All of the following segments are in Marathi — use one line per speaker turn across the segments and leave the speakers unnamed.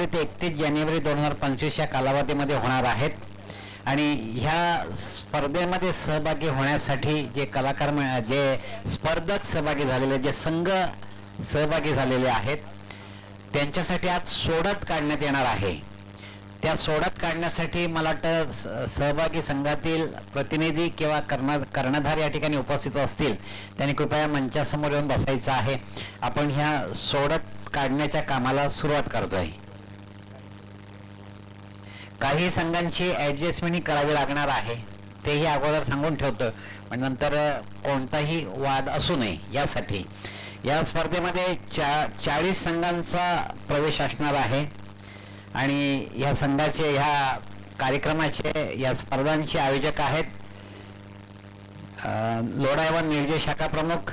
जानेवारी ते एकतीस जानेवारी दोन हजार पंचवीस या कालावधीमध्ये होणार आहेत. आणि ह्या स्पर्धेमध्ये सहभागी होण्यासाठी जे कलाकार जे स्पर्धक सहभागी झालेले जे संघ सहभागी झालेले आहेत त्यांच्यासाठी आज सोडत काढण्यात येणार आहे. त्या सोडत काढण्यासाठी मला वाटतं सहभागी संघातील प्रतिनिधी किंवा कर्ण कर्णधार या ठिकाणी उपस्थित असतील. त्यांनी कृपया मंचासमोर येऊन बसायचं आहे. आपण ह्या सोडत काढण्याच्या कामाला सुरुवात करतोय. काही संघांची ॲडजस्टमेंट करावी लागणार आहे. तेही अगोदर सांगून ठेवतो. पण नंतर कोणताही वाद असू नये यासाठी. या स्पर्धेमध्ये चा चाळीस संघांचा प्रवेश असणार आहे. आणि ह्या संघाचे ह्या कार्यक्रमाचे या स्पर्धांचे आयोजक आहेत अ, लोढायवन निर्जे शाखा प्रमुख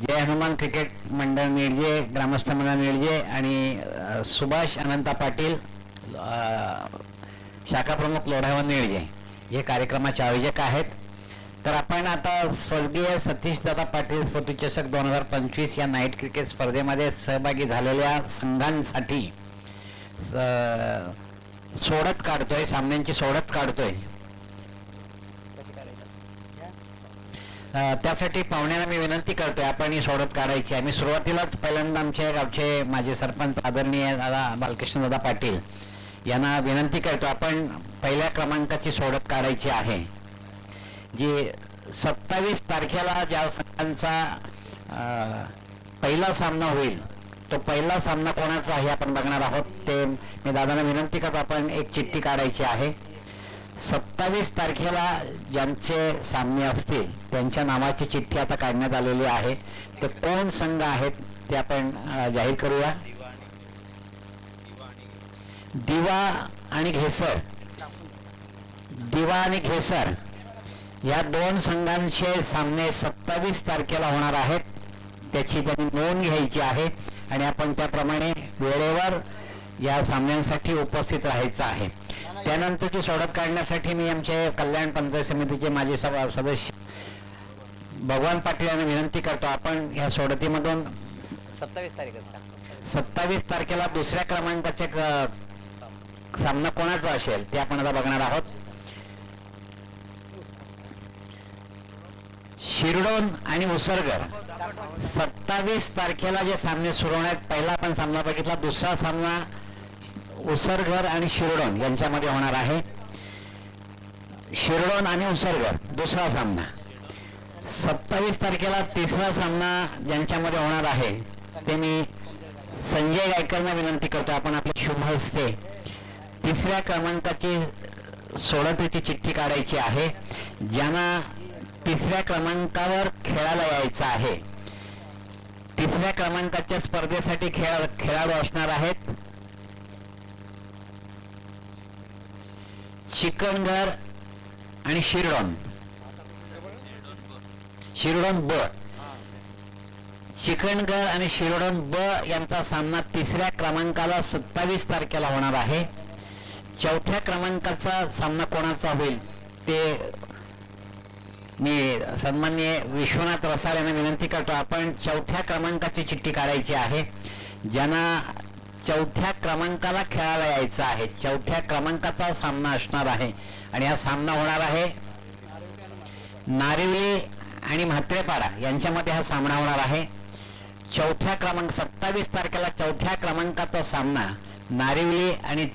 जय हनुमान क्रिकेट मंडळ निर्जे ग्रामस्थ मंडळ निर्जे आणि सुभाष अनंता पाटील शाखाप्रमुख शाखा प्रमुख हे कार्यक्रमाचे आयोजक आहेत. तर आपण आता स्वर्गीय सतीश दादा पाटील स्फूर्तीचषक दोन हजार पंचवीस या नाईट क्रिकेट स्पर्धेमध्ये सहभागी झालेल्या संघांसाठी सोडत काढतोय सामन्यांची सोडत काढतोय. त्यासाठी पाहुण्यांना मी विनंती करतोय आपण ही सोडत काढायची आम्ही सुरुवातीलाच पहिल्यांदा आमचे गावचे माझे सरपंच आदरणीय दादा बालकृष्ण दादा पाटील यांना विनंती करतो आपण पहिल्या क्रमांकाची सोडत काढायची आहे. जी सत्तावीस तारखेला ज्या संघांचा पहिला सामना होईल तो पहिला सामना कोणाचा आहे आपण बघणार आहोत ते मी दादांना विनंती करतो आपण एक चिठ्ठी काढायची आहे. सत्तावीस तारखेला ज्यांचे सामने असतील त्यांच्या नावाची चिठ्ठी आता काढण्यात आलेली आहे. ते कोण संघ आहेत ते आपण जाहीर करूया. दिवा आणि घेसर. दिवा आणि घेसर या दोन संघांचे सामने सत्तावीस तारखेला होणार आहेत. त्याची त्यांनी नोंद घ्यायची आहे आणि आपण त्याप्रमाणे वेळेवर या सामन्यांसाठी उपस्थित राहायचं आहे. त्यानंतरची सोडत काढण्यासाठी मी आमचे कल्याण पंचायत समितीचे माजी सभा सदस्य भगवान पाटील यांना विनंती करतो आपण या सोडतीमधून
सत्तावीस तारीख असता
सत्तावीस तारखेला दुसऱ्या क्रमांकाचे सामना कोणाचा असेल ते आपण आता बघणार आहोत. शिरडोन आणि उसरगर सत्तावीस तारखेला जे सामने सुरू होणार पहिला आपण सामना बघितला दुसरा सामना उसरघर आणि शिरडोन यांच्यामध्ये होणार आहे. शिरडोन आणि उसरघर दुसरा सामना. सत्तावीस तारखेला तिसरा सामना ज्यांच्यामध्ये होणार आहे ते मी संजय गायकरना विनंती करतो आपण आपल्या शुभ हस्ते तिसऱ्या क्रमांकाची सोडतीची चिठ्ठी काढायची आहे ज्यांना तिसऱ्या क्रमांकावर खेळायला यायचं आहे. तिसऱ्या क्रमांकाच्या स्पर्धेसाठी खेळा खेळाडू असणार आहेत. चिकनघर आणि शिरडोन. शिरडोन ब. चिकणघर आणि शिरडोन ब यांचा सामना तिसऱ्या क्रमांकाला सत्तावीस तारखेला होणार आहे. चौथ्या क्रमांकाचा सामना कोणाचा होईल ते मी सन्माननीय विश्वनाथ रसाळ यांना विनंती करतो. आपण चौथ्या क्रमांकाची चिठ्ठी काढायची आहे. ज्यांना चौथ्या क्रमांकाला खेळायला यायचं आहे. चौथ्या क्रमांकाचा सामना असणार आहे. आणि हा सामना होणार आहे नारिवली आणि म्हात्रेपाडा यांच्यामध्ये हा सामना होणार आहे. चौथ्या क्रमांक सत्तावीस तारखेला चौथ्या क्रमांकाचा सामना नारिवली आणि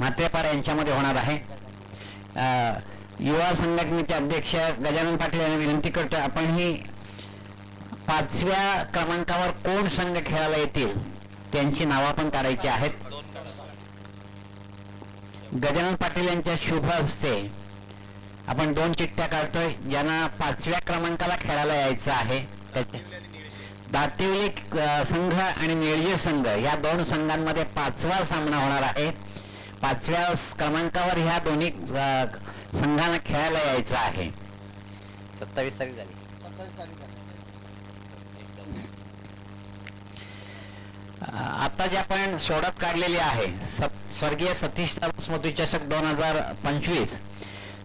म्हात्रेपार यांच्यामध्ये होणार आहे. युवा संघटनेचे अध्यक्ष गजानन पाटील यांना विनंती करतो आपण ही पाचव्या क्रमांकावर कोण संघ खेळायला येतील त्यांची नावं पण काढायची आहेत. गजानन पाटील यांच्या शुभ असते आपण दोन चिठ्ठ्या काढतोय ज्यांना पाचव्या क्रमांकाला खेळायला यायचं आहे. त्याचे दातिवली संघ आणि निळजे संघ या दोन संघांमध्ये पाचवा सामना होणार आहे. पाचव्या क्रमांकावर ह्या दोन्ही संघांना खेळायला यायचं आहे.
सत्तावीस तारीख झाली.
आता जे आपण सोडत काढलेली आहे स्वर्गीय सतीश चषक दोन हजार पंचवीस.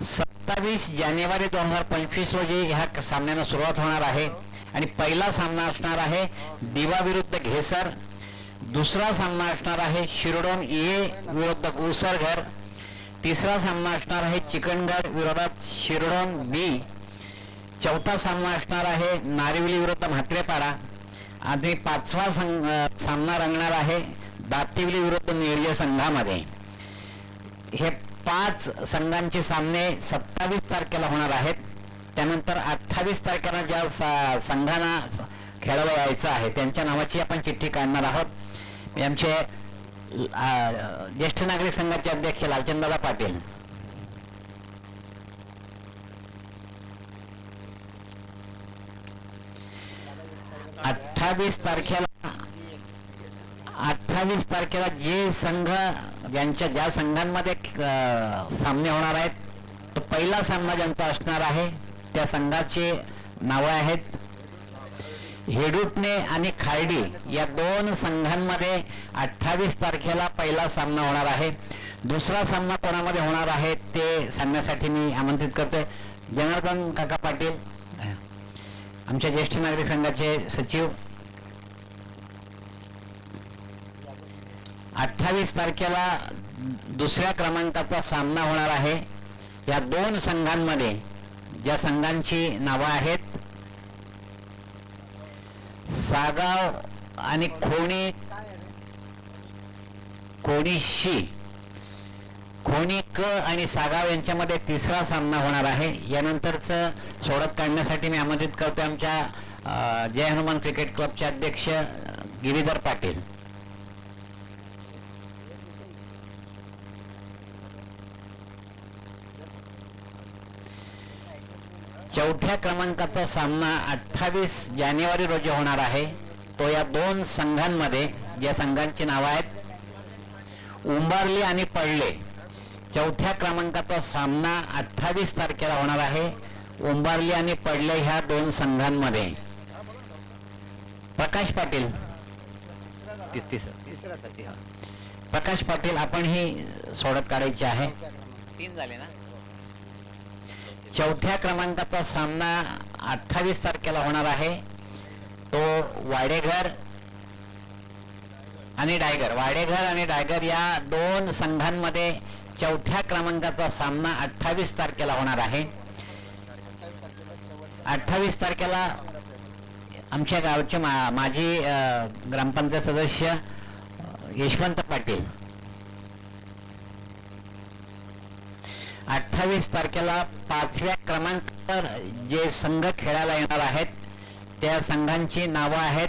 सत्तावीस जानेवारी दोन हजार पंचवीस रोजी ह्या सामन्याला सुरुवात होणार आहे. आणि पहिला सामना असणार आहे दिवा विरुद्ध घेसर. दुसरा सामना असणार आहे शिरडोन ए विरुद्ध उसरघर तिसरा सामना असणार आहे चिकनगड विरोधात शिरडोन बी. चौथा सामना असणार आहे नारिवली विरुद्ध म्हात्रेपाडा. आणि पाचवा सामना रंगणार आहे दातिवली विरुद्ध निर्जय संघामध्ये. हे पाच संघांचे सामने सत्तावीस तारखेला होणार आहेत. त्यानंतर अठ्ठावीस तारखेला ज्या संघांना खेळायला यायचं आहे त्यांच्या नावाची आपण चिठ्ठी काढणार आहोत. आमचे ज्येष्ठ नागरिक संघाचे अध्यक्ष लालचंददादा पाटील. अठ्ठावीस तारखेला अठ्ठावीस तारखेला जे संघ ज्यांच्या ज्या संघांमध्ये अं, सामने होणार आहेत तो पहिला सामना ज्यांचा असणार आहे त्या संघाचे नावं आहेत. हेडुटणे आणि खार्डी या दोन संघांमध्ये अठ्ठावीस तारखेला पहिला सामना होणार आहे. दुसरा सामना कोणामध्ये होणार आहे ते सांगण्यासाठी मी आमंत्रित करतोय. जनार्दन काका पाटील आमच्या ज्येष्ठ नागरिक संघाचे सचिव. अठ्ठावीस तारखेला दुसऱ्या क्रमांकाचा सामना होणार आहे. या दोन संघांमध्ये ज्या संघांची नावं आहेत सागाव आणि खोणी कोणीशी कोणी क आणि सागाव यांच्यामध्ये तिसरा सामना होणार आहे. यानंतरचं सोडत काढण्यासाठी मी आमंत्रित करतो आमच्या जय हनुमान क्रिकेट क्लबचे अध्यक्ष गिरीधर पाटील. चौथ्या क्रमांकाचा सामना अठ्ठावीस जानेवारी रोजी होणार आहे. तो या दोन संघांमध्ये ज्या संघांची नावं आहेत उंबारली आणि पडले. चौथ्या क्रमांकाचा सामना अठ्ठावीस तारखेला होणार आहे. उंबारली आणि पडले ह्या दोन संघांमध्ये. प्रकाश पाटील.
हा.
प्रकाश पाटील आपण ही सोडत काढायची आहे.
तीन झाले ना?
चौथ्या क्रमांकाचा सामना अठ्ठावीस तारखेला होणार आहे. तो वाडेघर आणि डायगर. वाडेघर आणि डायगर या दोन संघांमध्ये चौथ्या क्रमांकाचा सामना अठ्ठावीस तारखेला होणार आहे. अठ्ठावीस तारखेला आमच्या गावचे मा माजी ग्रामपंचायत सदस्य यशवंत पाटील अठ्ठावीस तारखेला पाचव्या क्रमांकावर जे संघ खेळायला येणार आहेत त्या संघांची नावं आहेत.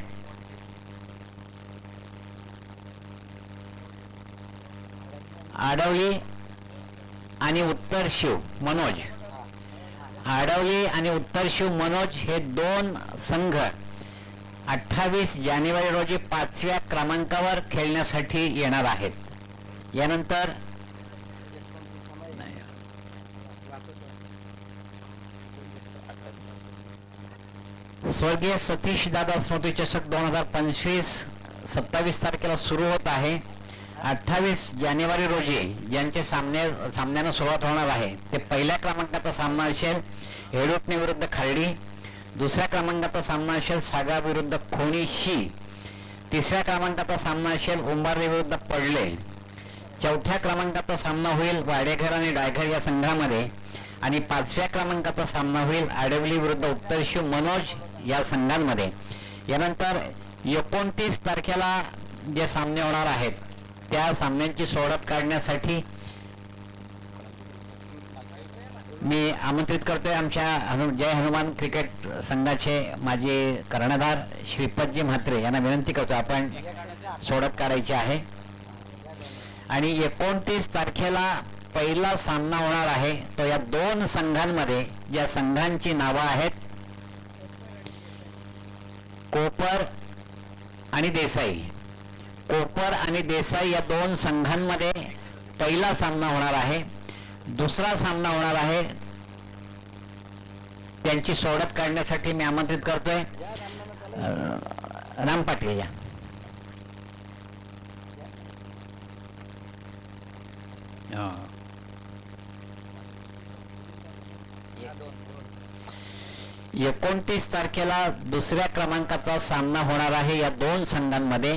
आडवली आणि उत्तर शिव मनोज. आडवली आणि उत्तर शिव मनोज हे दोन संघ अठ्ठावीस जानेवारी रोजी पाचव्या क्रमांकावर खेळण्यासाठी येणार आहेत. यानंतर स्वर्गीय सतीश दादा स्मृती चषक दोन हजार पंचवीस सत्तावीस तारखेला सुरू होत आहे. अठ्ठावीस जानेवारी रोजी ज्यांचे सामने सामन्यानं सुरुवात होणार आहे ते पहिल्या क्रमांकाचा सामना असेल हेडुटणे विरुद्ध खर्डी दुसऱ्या क्रमांकाचा सामना असेल सागा विरुद्ध खोणी शी तिसऱ्या क्रमांकाचा सामना असेल उंबारे विरुद्ध पडले. चौथ्या क्रमांकाचा सामना होईल वाडेघर आणि डायघर या संघामध्ये आणि पाचव्या क्रमांकाचा सामना होईल आडवली विरुद्ध उत्तरशिव मनोज या संघांमध्ये. यानंतर एकोणतीस तारखेला जे सामने होणार आहेत त्या सामन्यांची सोडत काढण्यासाठी मी आमंत्रित करतोय आमच्या हनु जय हनुमान क्रिकेट संघाचे माजी कर्णधार श्रीपदजी म्हात्रे यांना विनंती करतो आपण सोडत काढायची आहे. आणि एकोणतीस तारखेला पहिला सामना होणार आहे तो या दोन संघांमध्ये ज्या संघांची नावं आहेत कोपर आणि देसाई. कोपर आणि देसाई या दोन संघांमध्ये पहिला सामना होणार आहे. दुसरा सामना होणार आहे. त्यांची सोडत काढण्यासाठी मी आमंत्रित करतोय. राम पाटील या. एकोणतीस तारखेला दुसऱ्या क्रमांकाचा सामना होणार आहे या दोन संघांमध्ये.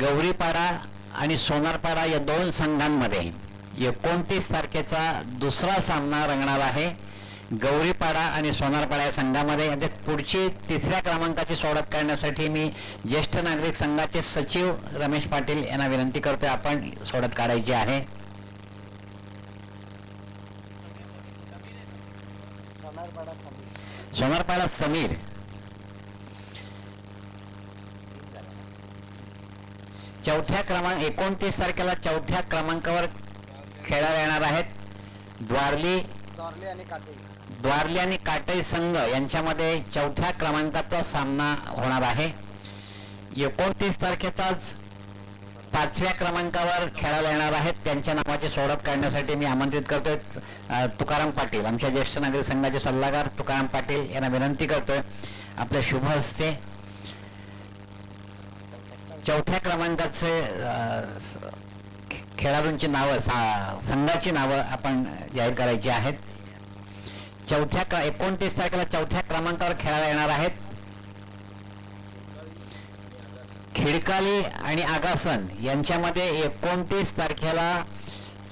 गौरीपाडा आणि सोनारपाडा या दोन संघांमध्ये. एकोणतीस तारखेचा दुसरा सामना रंगणार आहे. गौरीपाडा आणि सोनारपाडा या संघामध्ये. आणि पुढची तिसऱ्या क्रमांकाची सोडत काढण्यासाठी मी ज्येष्ठ नागरिक संघाचे सचिव रमेश पाटील यांना विनंती करतोय. आपण सोडत काढायची आहे.
समीर
सोनारपाडा समीर चौथ्या क्रमांक एकोणतीस तारखेला चौथ्या क्रमांकावर खेळायला येणार आहेत द्वारली द्वारली आणि काटई. संघ यांच्यामध्ये चौथ्या क्रमांकाचा सामना होणार आहे. एकोणतीस तारखेचाच पाचव्या क्रमांकावर खेळायला येणार आहेत. त्यांच्या नावाची सोडत काढण्यासाठी मी आमंत्रित करतोय. तुकाराम पाटील आमच्या ज्येष्ठ नागरिक संघाचे सल्लागार तुकाराम पाटील यांना विनंती करतोय आपल्या शुभ हस्ते चौथ्या क्रमांकाचे खेळाडूंची नावं संघाची नावं आपण जाहीर करायची आहेत. चौथ्या क्र एकोणतीस तारखेला चौथ्या क्रमांकावर खेळायला येणार आहेत. खिडकाली आणि आगासन यांच्यामध्ये एकोणतीस तारखेला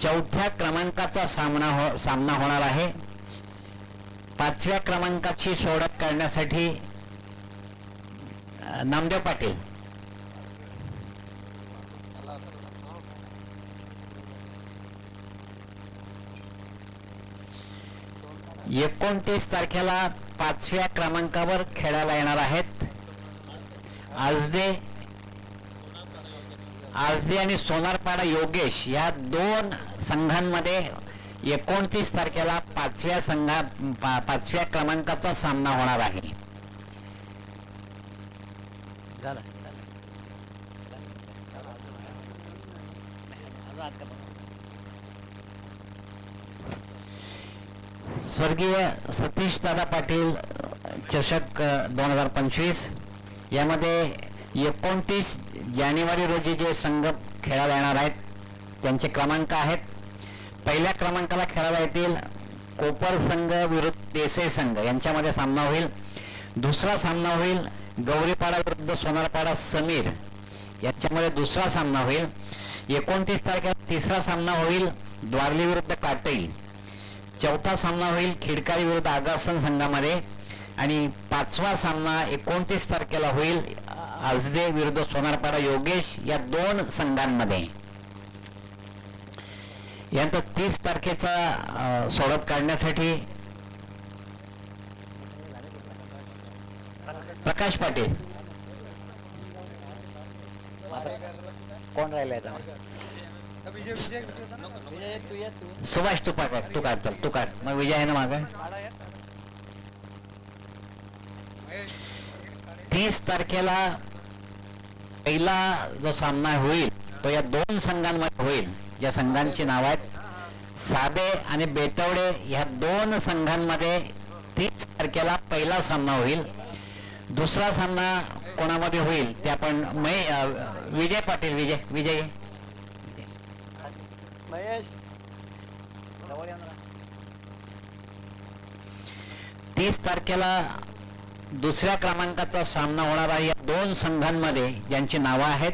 चौथ्या क्रमांकाचा सामना हो सामना होणार आहे. पाचव्या क्रमांकाची सोडत काढण्यासाठी नामदेव पाटील. एकोणतीस तारखेला पाचव्या क्रमांकावर खेळायला येणार आहेत. आजदे आजदे आणि सोनारपाडा योगेश या दोन संघांमध्ये एकोणतीस तारखेला पाचव्या संघा पा, पाचव्या क्रमांकाचा सामना होणार आहे. स्वर्गीय सतीश दादा पाटील चषक दोन हजार पंचवीस. यामध्ये एकोणतीस जानेवारी रोजी जे संघ खेळायला येणार आहेत त्यांचे क्रमांक आहेत. पहिल्या क्रमांकाला खेळायला येतील कोपर संघ विरुद्ध देसाई संघ. यांच्यामध्ये सामना होईल. दुसरा सामना होईल गौरीपाडा विरुद्ध सोनारपाडा समीर. याच्यामध्ये दुसरा सामना होईल. एकोणतीस तारखेला तिसरा सामना होईल द्वारली विरुद्ध काटई. चौथा सामना होईल खिडकाळी विरुद्ध आगासन संघामध्ये. आणि पाचवा सामना एकोणतीस तारखेला होईल आजदे विरुद्ध सोनारपाडा योगेश या दोन संघांमध्ये. यानंतर तीस तारखेचा सोडत काढण्यासाठी प्रकाश पाटील.
कोण राहिलाय.
सुभाष तू पाक तू काढ तू काढ मग विजय आहे ना माझा? तीस तारखेला पहिला जो सामना होईल तो या दोन संघांमध्ये होईल. या संघांची नाव आहेत साबे आणि बेटवडे या दोन संघांमध्ये तीस तारखेला पहिला सामना होईल. दुसरा सामना कोणामध्ये होईल ते आपण विजय पाटील विजय विजय. तीस तारखेला दुसऱ्या क्रमांकाचा सामना होणार आहे. या दोन संघांमध्ये ज्यांची नावं आहेत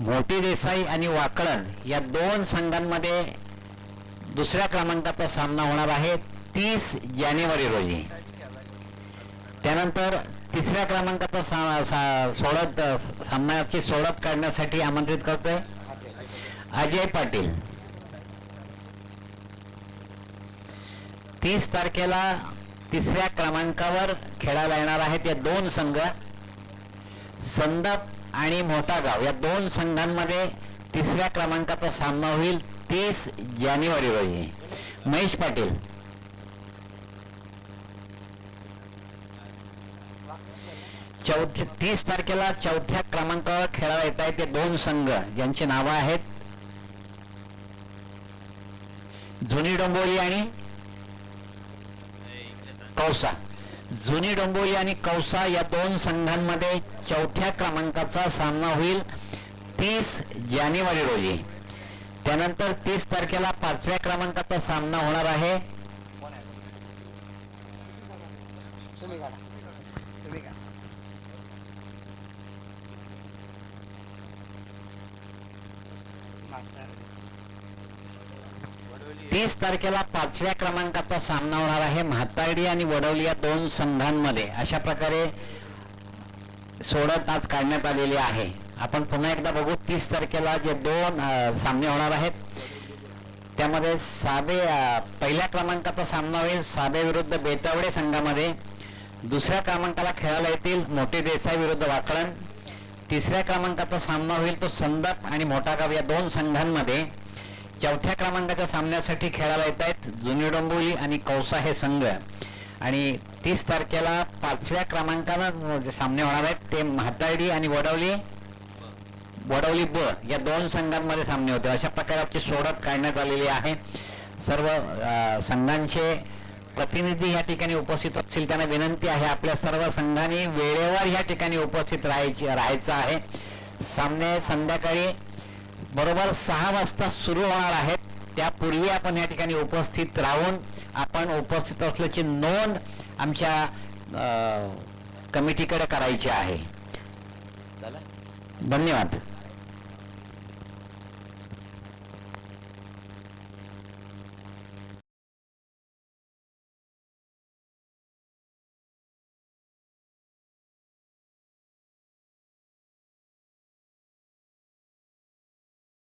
मोठी देसाई आणि वाकळण या दोन संघांमध्ये दुसऱ्या क्रमांकाचा सामना होणार आहे तीस जानेवारी रोजी. त्यानंतर तिसऱ्या क्रमांकाचा सा, सा, सोडत सामन्याची सोडत काढण्यासाठी आमंत्रित करतोय अजय पाटील. तीस तारखेला तिसऱ्या क्रमांकावर खेळायला येणार आहेत या दोन संघ. संदप आणि मोठागाव. या दोन संघांमध्ये तिसऱ्या क्रमांकाचा सामना होईल तीस जानेवारी रोजी महेश पाटील. चौथ्या तीस तारखेला चौथ्या क्रमांकावर खेळायला येत आहेत ते दोन संघ. ज्यांची नावं आहेत जुनी डोंबोली आणि कौसा. जुनी डोंबोली आणि कौसा या दोन संघांमध्ये चौथ्या क्रमांकाचा सामना होईल तीस जानेवारी रोजी. त्यानंतर तीस तारखेला पाचव्या क्रमांकाचा सामना होणार आहे. वीस तारखेला पाचव्या क्रमांकाचा सामना होणार आहे. म्हातारडी आणि वडवली या दोन संघांमध्ये अशा प्रकारे सोडत आज काढण्यात आलेली आहे. आपण पुन्हा एकदा बघू तीस तारखेला जे दोन सामने होणार आहेत त्यामध्ये साबे पहिल्या क्रमांकाचा सामना होईल. साबे विरुद्ध बेतावडे संघामध्ये. दुसऱ्या क्रमांकाला खेळायला येतील मोठे देसाई विरुद्ध वाकळण. तिसऱ्या क्रमांकाचा सामना होईल तो संदप आणि मोठागाव या दोन संघांमध्ये. चौथ्या क्रमांकाच्या सामन्यासाठी खेळायला येत आहेत जुनी डोंबिवली आणि कौसा हे संघ. आणि तीस तारखेला पाचव्या क्रमांकाला जे सामने होणार आहेत ते म्हातारडी आणि वडवली वडवली ब या दोन संघांमध्ये सामने होते अशा प्रकारची सोडत काढण्यात आलेली आहे. सर्व संघांचे प्रतिनिधी या ठिकाणी उपस्थित असतील. त्यांना विनंती आहे आपल्या सर्व संघांनी वेळेवर या ठिकाणी उपस्थित राहायची राहायचं आहे. सामने संध्याकाळी बरोबर सहा वाजता सुरू होणार आहेत त्यापूर्वी आपण या ठिकाणी उपस्थित राहून आपण उपस्थित असल्याची नोंद आमच्या कमिटीकडे करायची आहे. धन्यवाद.